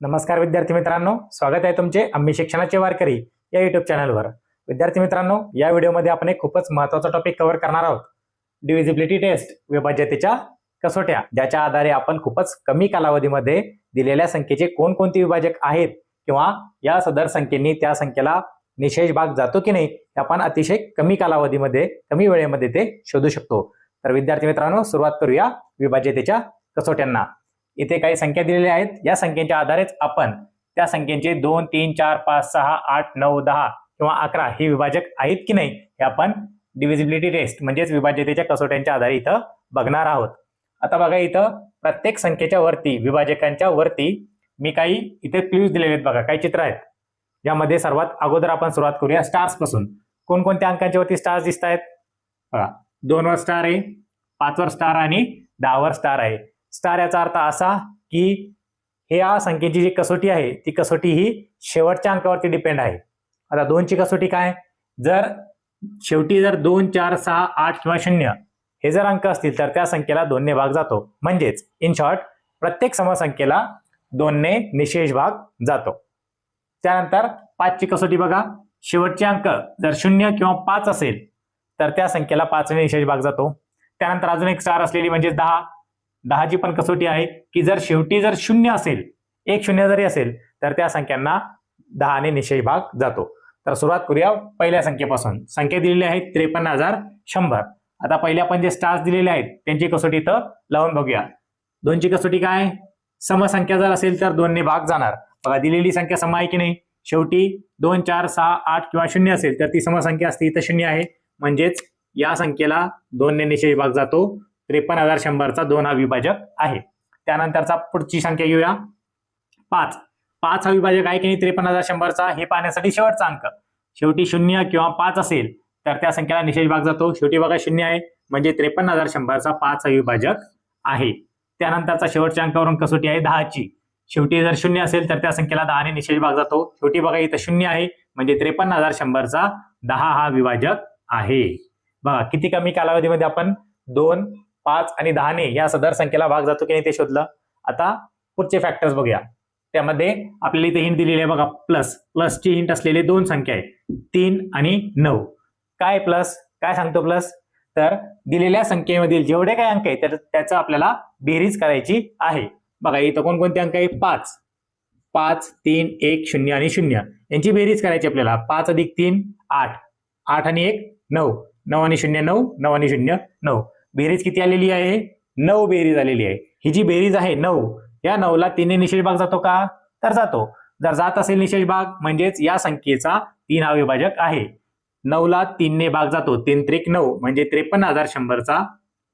नमस्कार विद्यार्थी मित्रांनो स्वागत आहे तुमचे आम्ही शिक्षणाचे वारकरी या युट्यूब चॅनलवर विद्यार्थी मित्रांनो या व्हिडिओमध्ये आपण एक खूपच महत्त्वाचा टॉपिक कव्हर करणार आहोत. डिव्हिजिबिलिटी टेस्ट विभाज्यतेच्या कसोट्या ज्याच्या आधारे आपण खूपच कमी कालावधीमध्ये दिलेल्या संख्येचे कोणकोणते विभाजक आहेत किंवा या सदर संख्येनी त्या संख्येला निशेष भाग जातो की नाही आपण अतिशय कमी कालावधीमध्ये कमी वेळेमध्ये ते शोधू शकतो. तर विद्यार्थी मित्रांनो सुरुवात करूया विभाज्यतेच्या कसोट्यांना. इथे काही संख्या दिलेल्या आहेत. या संख्येच्या आधारेच आपण त्या संख्येचे दोन तीन चार पाच सहा आठ नऊ दहा किंवा अकरा हे विभाजक आहेत की नाही हे आपण डिव्हिजिबिलिटी टेस्ट म्हणजेच विभाज्यतेच्या कसोट्यांच्या आधारे इथं बघणार आहोत. आता बघा इथं प्रत्येक संख्येच्या वरती विभाजकांच्या वरती मी काही इथे क्ल्यूज दिलेले आहेत बघा. काही चित्र आहेत. यामध्ये सर्वात अगोदर आपण सुरुवात करूया स्टार्सपासून. कोणकोणत्या अंकांच्या वरती स्टार्स दिसत आहेत बघा. दोनवर स्टार आहे पाचवर स्टार आणि दहावर स्टार आहे. स्टार याचा अर्थ असा की हे या संख्येची जी कसोटी आहे ती कसोटी ही शेवटच्या अंकावरती डिपेंड आहे. आता दोनची कसोटी काय? जर शेवटी जर दोन चार सहा आठ किंवा शून्य हे जर अंक असतील तर त्या संख्येला दोनने भाग जातो. म्हणजेच इन शॉर्ट प्रत्येक समसंख्येला दोनने निशेष भाग जातो. त्यानंतर पाचची कसोटी बघा. शेवटचे अंक जर शून्य किंवा पाच असेल तर त्या संख्येला पाचने निशेष भाग जातो. त्यानंतर अजून एक स्टार असलेली म्हणजे दहा. दहाची पण कसोटी आहे की जर शेवटी जर शून्य असेल एक शून्य जरी असेल तर त्या संख्यांना दहाने निशेष भाग जातो. तर सुरुवात करूया पहिल्या संख्येपासून. संख्या दिलेली आहे त्रेपन्न हजार शंभर. आता पहिले आपण जे स्टार्स दिलेले आहेत त्यांची कसोटी इथं लावून बघूया. दोनची कसोटी काय? समसंख्या जर असेल तर दोनने भाग जाणार. बघा दिलेली संख्या सम आहे की नाही? शेवटी दोन चार सहा आठ किंवा शून्य असेल तर ती समसंख्या असते इथं शून्य आहे. म्हणजेच या संख्येला दोनने निशेष भाग जातो. त्रेपन्न हजार शंभरचा दोन हा विभाजक आहे. त्यानंतरचा पुढची संख्या घेऊया. पाच. पाच हा विभाजक आहे की नाही? त्रेपन्न हजार शंभरचा. हे पाहण्यासाठी शेवटचा अंक. शेवटी शून्य किंवा पाच असेल तर त्या संख्येला निशेष भाग जातो. शेवटी बघा शून्य आहे. म्हणजे त्रेपन्न हजार शंभरचा पाच हा विभाजक आहे. त्यानंतरचा शेवटच्या अंकावरून कसोटी आहे? दहाची. शेवटी जर शून्य असेल तर त्या संख्येला दहाने निशेष भाग जातो. शेवटी बघा इथं शून्य आहे. म्हणजे त्रेपन्न हजार शंभरचा दहा हा विभाजक आहे. बघा किती कमी कालावधीमध्ये आपण दोन पाच आणि दहाने या सदर संख्येला भाग जातो की नाही ते शोधलं. आता पुढचे फॅक्टर्स बघूया. त्यामध्ये आपल्याला इथे हिंट दिलेली आहे बघा प्लस प्लसची हिंट असलेले दोन संख्या आहे तीन आणि नऊ. काय प्लस काय सांगतो प्लस तर दिलेल्या संख्येमधील जेवढे काय अंक आहेत त्याचा त्याचं आपल्याला बेरीज करायची आहे. बघा इथं कोणकोणते अंक आहे पाच. पाच तीन एक शून्य आणि शून्य. यांची बेरीज करायची आपल्याला. पाच अधिक तीन आठ. आठ आणि एक नऊ. नऊ आणि शून्य नऊ. नऊ आणि शून्य नऊ. बेरीज किती आलेली आहे? नऊ बेरीज आलेली आहे. ही जी बेरीज आहे नऊ या नऊला तीनने निशेष भाग जातो का? तर जातो. जर जात असेल निशेष भाग म्हणजेच या संख्येचा तीन हा विभाजक आहे. नऊला तीनने भाग जातो. तीन त्रिक नऊ म्हणजे त्रेपन्न हजार शंभरचा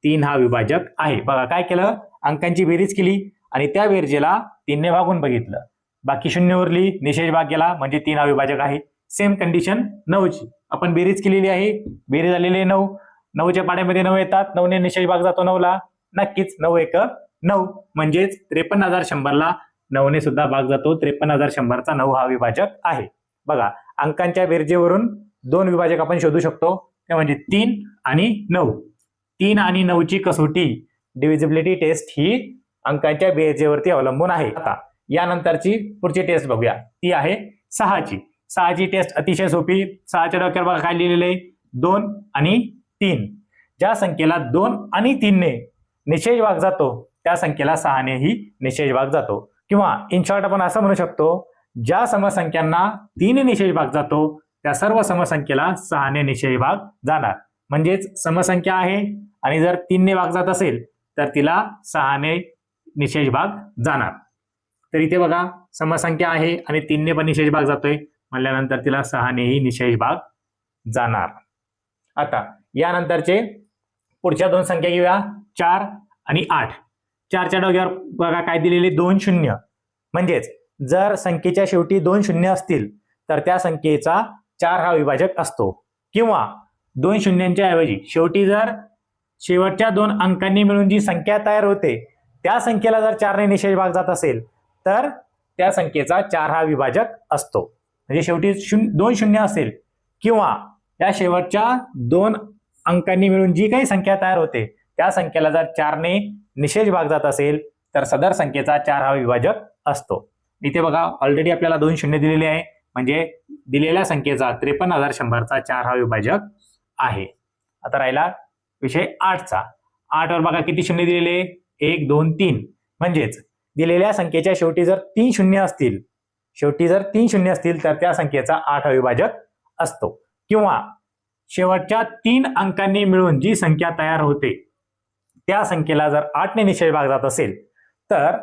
तीन हा विभाजक आहे. बघा काय केलं? अंकांची बेरीज केली आणि त्या बेरजेला तीनने भागून बघितलं. बाकी शून्य उरली निशेष भाग गेला म्हणजे तीन हा विभाजक आहे. सेम कंडिशन नऊची. आपण बेरीज केलेली आहे. बेरीज आलेली आहे नऊ. नऊच्या पाड्यामध्ये नऊ येतात. नऊने निशेष भाग जातो नऊला. नक्कीच नऊ एक नऊ. म्हणजेच त्रेपन्न हजार शंभरला नऊने सुद्धा भाग जातो. त्रेपन्न हजार शंभरचा नऊ हा विभाजक आहे. बघा अंकांच्या बेरजेवरून दोन विभाजक आपण शोधू शकतो. ते म्हणजे तीन आणि नऊ. तीन आणि नऊची कसोटी डिव्हिजिबिलिटी टेस्ट ही अंकांच्या बेरजेवरती अवलंबून आहे. आता यानंतरची पुढची टेस्ट बघूया. ती आहे सहाची. सहाची टेस्ट अतिशय सोपी. सहाच्या डोक्यावर बघा काय लिहिलेलं आहे. दोन आणि तीन. ज्या संख्येला दोन आणि तीनने निशेष भाग जातो त्या संख्येला सहानेही निशेष भाग जातो. किंवा इन शॉर्ट आपण असं म्हणू शकतो ज्या समसंख्यांना तीन निशेष भाग जातो त्या सर्व समसंख्येला सहाने निशेष भाग जाणार. म्हणजेच समसंख्या आहे आणि जर तीनने भाग जात असेल तर तिला सहाने निशेष भाग जाणार. तर इथे बघा समसंख्या आहे आणि तीनने पण निशेष भाग जातोय. म्हणल्यानंतर तिला सहानेही निशेष भाग जाणार. आता यानंतरचे पुढच्या दोन संख्या घेऊया. चार आणि आठ. चारच्या डोक्यावर बघा काय दिलेले दोन शून्य. म्हणजेच जर संख्येच्या शेवटी दोन शून्य असतील तर त्या संख्येचा चार हा विभाजक असतो. किंवा दोन शून्यांच्या ऐवजी शेवटी जर शेवटच्या दोन अंकांनी मिळून जी संख्या तयार होते त्या संख्येला जर चारने निषेध भाग जात असेल तर त्या संख्येचा चार हा विभाजक असतो. म्हणजे शेवटी शून्य दोन शून्य असेल किंवा या शेवटच्या दोन अंकांनी मिळून जी काही संख्या तयार होते त्या संख्येला जर चारने निशेष भाग जात असेल तर सदर संख्येचा चार हा विभाजक असतो. इथे बघा ऑलरेडी आपल्याला दोन शून्य दिलेले आहे. म्हणजे दिलेल्या संख्येचा त्रेपन्न हजार शंभरचा चार हा विभाजक आहे. आता राहिला विषय आठचा. आठवर बघा किती शून्य दिलेले? एक दोन तीन. म्हणजेच दिलेल्या संख्येच्या शेवटी जर तीन शून्य असतील शेवटी जर तीन शून्य असतील तर त्या संख्येचा आठ अविभाजक असतो. किंवा शेवटच्या तीन अंकांनी मिळून जी संख्या तयार होते त्या संख्येला जर आठने निश्चय भाग जात असेल तर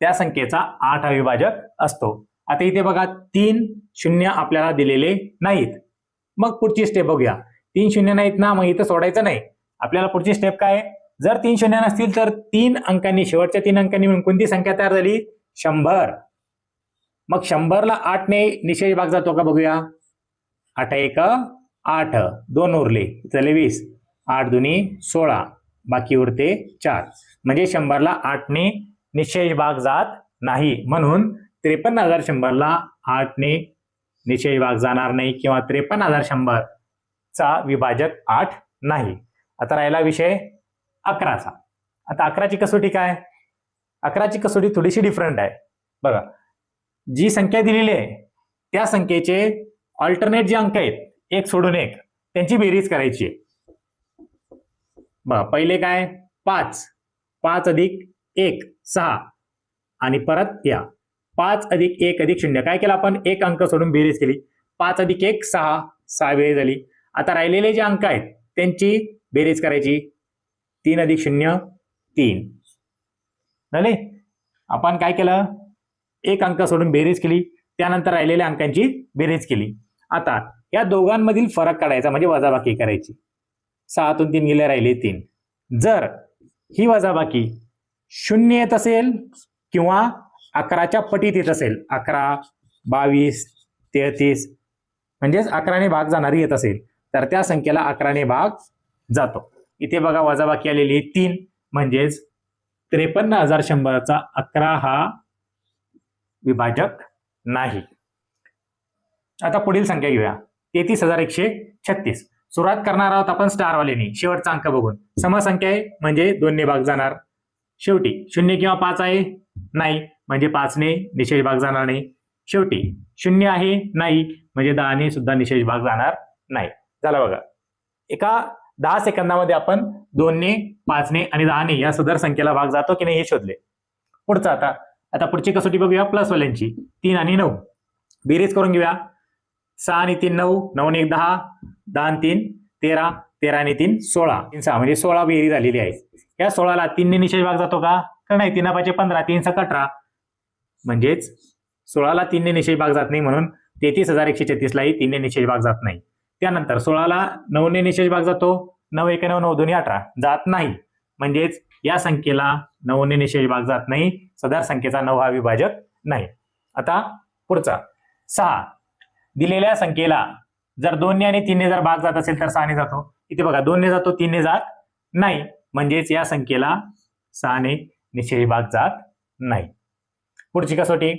त्या संख्येचा आठ अविभाजक असतो. आता इथे बघा तीन शून्य आपल्याला दिलेले नाहीत. मग पुढची स्टेप बघूया. तीन शून्य नाहीत ना मग इथं सोडायचं नाही. आपल्याला पुढची स्टेप काय आहे? जर तीन शून्य नसतील तर तीन अंकांनी शेवटच्या तीन अंकांनी मिळून कोणती संख्या तयार झाली? शंभर. मग शंभरला आठने निषेध भाग जातो का बघूया? आठ एक आठ दोन उरले चले वीस. आठ दुनी सोळा बाकी उरते चार. म्हणजे शंभरला आठने निशेष भाग जात नाही. म्हणून त्रेपन्न हजार शंभरला आठने निशेष भाग जाणार नाही किंवा त्रेपन्न हजार शंभर चा विभाजक आठ नाही. आता राहिला विषय अकराचा. आता अकराची कसोटी काय? अकराची कसोटी थोडीशी डिफरंट आहे. बघा जी संख्या दिलेली आहे त्या संख्येचे ऑल्टरनेट जे अंक आहेत एक सोडून एक. त्यांची बेरीज करायची आहे. पहिले काय? पाच. पाच अधिक एक सहा. आणि परत या. पाच अधिक एक अधिक शून्य. काय केलं आपण? एक अंक सोडून बेरीज केली. पाच अधिक एक सहा. सहा बेरीज झाली. आता राहिलेले जे अंक आहेत त्यांची बेरीज करायची. तीन अधिक शून्य तीन. झाले? आपण काय केलं? एक अंक सोडून बेरीज केली. त्यानंतर राहिलेल्या अंकांची बेरीज केली. आता या दोघांमधील फरक काढायचा म्हणजे वजाबाकी करायची. सहातून तीन गेले राहिले तीन. जर ही वजाबाकी शून्य येत असेल किंवा अकराच्या पटीत येत असेल अकरा बावीस तेहतीस म्हणजेच अकराने भाग जाणारी येत असेल तर त्या संख्येला अकराने भाग जातो. इथे बघा वजाबाकी आलेली तीन म्हणजेच त्रेपन्न हजार शंभरचा अकरा हा विभाजक नाही. आता पुढील संख्या घेऊया. तेहतीस हजार एकशे छत्तीस. सुरुवात करणार आहोत आपण स्टारवाल्यानी. शेवटचा अंक बघून. समसंख्या आहे म्हणजे दोनने भाग जाणार. शेवटी शून्य किंवा पाच आहे? नाही. म्हणजे पाचने निषेध भाग जाणार नाही. शेवटी शून्य आहे? नाही. म्हणजे दहाने सुद्धा निषेध भाग जाणार नाही. झालं बघा. एका दहा सेकंदामध्ये आपण दोनने पाचने आणि दहाने या सदर संख्येला भाग जातो की नाही हे शोधले. पुढचं आता. आता पुढची कसोटी बघूया. प्लस वाल्यांची तीन आणि नऊ. बेरीज करून घेऊया. सहा आणि तीन नऊ नऊ एक दहा दहा आणि तीन तेरा तेरा आणि तीन सोळा. तीन सहा म्हणजे सोळा बेरीज झालेली आहे. या सोळाला तीनने निषेध भाग जातो का? तर नाही तीन पाचशे पंधरा तीन सहा अठरा म्हणजेच सोळाला तीनने निषेध भाग जात नाही म्हणून तेहतीस हजार एकशे छत्तीसलाही तीनने निषेध भाग जात नाही. त्यानंतर सोळाला नऊने निषेध भाग जातो. नऊ एक नऊ नऊ दोन्ही अठरा. जात नाही. म्हणजेच या संख्येला नऊने निषेध भाग जात नाही. सदर संख्येचा नऊ हा विभाजक नाही. आता पुढचा. सहा. दिलेल्या संख्येला. जर दोनने आणि तीनने जर भाग जात असेल तर सहाने जातो. इथे बघा दोनने जातो तीनने जात नाही. म्हणजेच या संख्येला सहाने निश्चयी भाग जात नाही. पुढची कसोटी?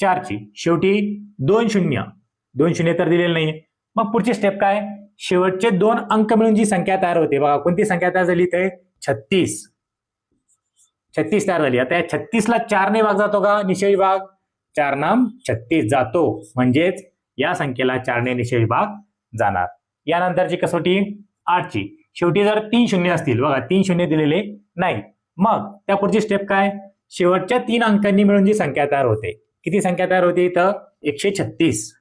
चारची. शेवटी दोन शून्य. दोन शून्य तर दिलेलं नाही मग पुढची स्टेप काय? शेवटचे दोन अंक मिळून जी संख्या तयार होते बघा कोणती संख्या तयार झाली ते छत्तीस. छत्तीस तयार झाली. आता या छत्तीसला चारने भाग जातो का? निश्चयी भाग. चार नाम छत्तीस जातो. म्हणजेच या संख्येला चारने निशेष भाग जाणार. यानंतरची कसोटी आठची. शेवटी जर तीन शून्य असतील बघा तीन शून्य दिलेले नाही. मग त्या पुढची स्टेप काय? शेवटच्या तीन अंकांनी मिळून जी संख्या तयार होते. किती संख्या तयार होते इथं? एकशे छत्तीस.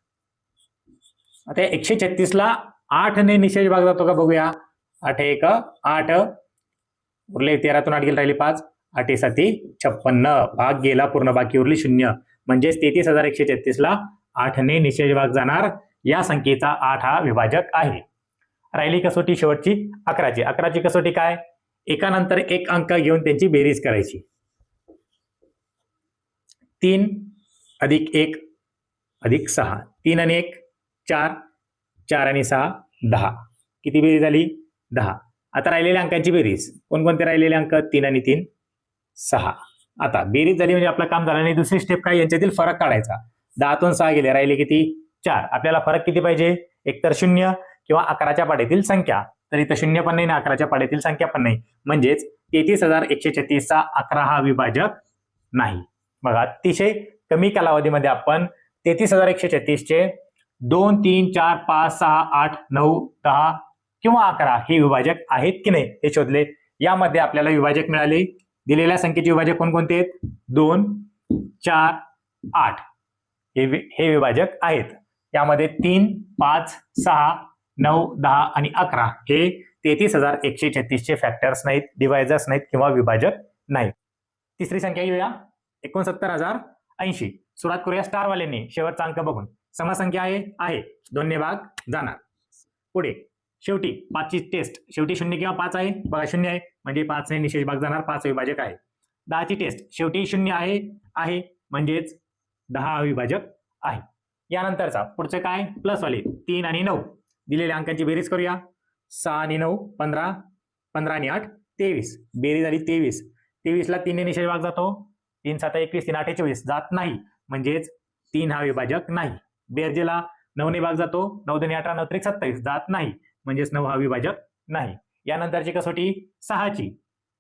आता एकशे छत्तीसला आठने निशेष भाग जातो का बघूया. आठ एक आठ. उरले तेरातून आठ गेले राहिले पाच. आठ साती छप्पन्न. भाग गेला पूर्ण बाकी उरली शून्य. म्हणजेच तेहतीस हजार एकशे छत्तीसला आठने निषेध भाग जाणार या संख्येचा आठ हा विभाजक आहे. राहिली कसोटी शेवटची अकराची. अकराची कसोटी काय? एकानंतर एक अंक घेऊन त्यांची बेरीज करायची. तीन अधिक एक अधिक सहा. तीन आणि एक चार. चार आणि सहा दहा. किती बेरीज झाली? दहा. आता राहिलेल्या अंकांची बेरीज. कोणकोणते राहिलेले अंक? तीन आणि तीन सहा. आता बेरीज झाली म्हणजे आपलं काम झालं नाही. दुसरी स्टेप काय? यांच्यातील फरक काढायचा. दहातून सहा गेले. राहिले किती? चार. आपल्याला फरक किती पाहिजे? एकतर शून्य किंवा अकराच्या पाड्यातील संख्या. तर इथं शून्य पण नाही ना अकराच्या पाड्यातील संख्या पण नाही. म्हणजेच तेहतीस हजार एकशे छत्तीसचा अकरा हा विभाजक नाही. बघा अतिशय कमी कालावधीमध्ये आपण तेहतीस हजार एकशे छत्तीसचे दोन तीन चार पाच सहा आठ नऊ दहा किंवा अकरा हे विभाजक आहेत की नाही हे शोधले. यामध्ये आपल्याला विभाजक मिळाले. दिलेल्या संख्येचे विभाजक कोणकोणते आहेत? दोन चार आठ. हे वि- हे विभाजक आहेत. यामध्ये तीन पाच सहा नऊ दहा आणि अकरा हे तेहतीस हजार एकशे छत्तीसचे फॅक्टर्स नाहीत डिवायझर्स नाहीत किंवा विभाजक नाहीत. तिसरी संख्या घेऊया. एकोणसत्तर हजार ऐंशी. सुरुवात करूया स्टारवाल्यांनी. शेवटचा अंक बघून. समसंख्या आहे आहे. दोन्ही भाग जाणार. पुढे. शेवटी पाचची टेस्ट शेवटी शून्य किंवा पाच आहे? बघा शून्य आहे. म्हणजे पाच ने निशेष भाग जाणार. पाच विभाजक आहे. दहाची टेस्ट शेवटी शून्य आहे आहे. म्हणजेच दहा अविभाजक आहे. यानंतरचा पुढचं काय? प्लसवाले तीन आणि नऊ. दिलेल्या अंकांची बेरीज करूया. सहा आणि नऊ पंधरा पंधरा आणि आठ तेवीस. बेरीज झाली तेवीस. तेवीसला तीनने निषेध भाग जातो. तीन सात एकवीस तीन आठ चोवीस जात नाही. म्हणजेच तीन हा विभाजक नाही. बेरजेला नऊने भाग जातो. नऊ दोन्ही अठरा नऊ त्रिक सत्तावीस. जात नाही. म्हणजेच नऊ हा विभाजक नाही. यानंतरची कसोटी सहाची.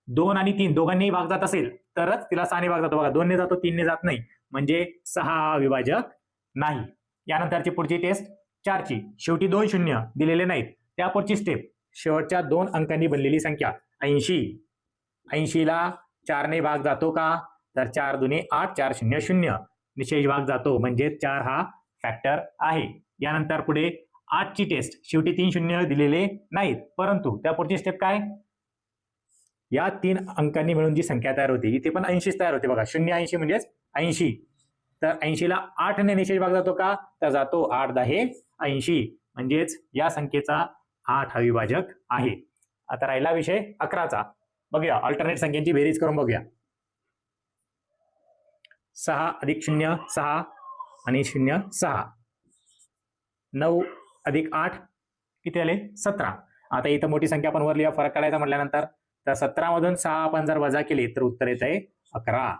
दोन आणि तीन. दोघांनीही भाग जात असेल तरच तिला सहाने भाग जातो. बघा दोनने जातो तीनने जात नाही. म्हणजे सहा हा विभाजक नाही. यानंतरची पुढची टेस्ट चारची. शेवटी दोन शून्य दिलेले नाहीत. त्या पुढची स्टेप शेवटच्या दोन अंकांनी बनलेली संख्या. ऐंशी. ऐंशीला चारने भाग जातो का? तर चार दुने आठ चार शून्य शून्य. निशेष भाग जातो. म्हणजे चार हा फॅक्टर आहे. यानंतर पुढे आठची टेस्ट शेवटी तीन शून्य दिलेले नाहीत. परंतु त्या पुढची स्टेप काय? या तीन अंकांनी मिळून जी संख्या तयार होते इथे पण ऐंशीच तयार होते बघा. शून्य ऐंशी म्हणजेच ऐंशी. तर ऐंशीला आठने निषेध भाग जातो का? तर जातो आठ दहा ऐंशी. म्हणजेच या संख्येचा आठ अविभाजक आहे. आता राहिला विषय अकराचा. बघूया अल्टरनेट संख्यांची बेरीज करून बघूया. सहा अधिक शून्य सहा आणि शून्य सहा. नऊ अधिक आठ किती आले? सतरा. आता इथं मोठी संख्या आपण वरली फरक काढायचा म्हटल्यानंतर. तर सतरामधून सहा आपण जर वजा केली तर उत्तर येत आहे अकरा.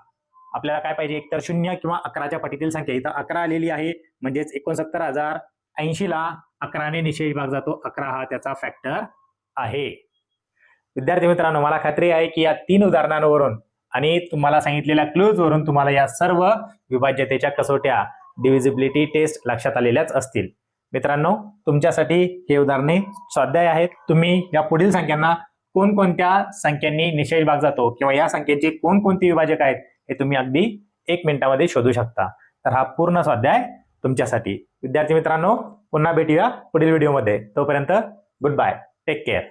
आपल्याला काय पाहिजे? एकतर शून्य किंवा अकराच्या पटीतील संख्या. इथं अकरा आलेली आहे. म्हणजेच एकोणसत्तर हजार ऐंशीला अकराने निशेष भाग जातो. अकरा हा त्याचा फॅक्टर आहे. विद्यार्थी मित्रांनो मला खात्री आहे की या तीन उदाहरणांवरून आणि तुम्हाला सांगितलेल्या क्लूज वरून तुम्हाला या सर्व विभाज्यतेच्या कसोट्या डिव्हिजिबिलिटी टेस्ट लक्षात आलेल्याच असतील. मित्रांनो तुमच्यासाठी हे उदाहरणे स्वाध्याय आहेत. तुम्ही या पुढील संख्यांना कोणकोणत्या संख्यांनी निशेष भाग जातो किंवा या संख्येचे कोणकोणती विभाजक आहेत हे तुम्ही अगदी एक मिनिटामध्ये शोधू शकता. तर हा पूर्ण स्वाध्याय तुमच्यासाठी. विद्यार्थी मित्रांनो पुन्हा भेटूया पुढील व्हिडिओमध्ये. तोपर्यंत गुड बाय टेक केअर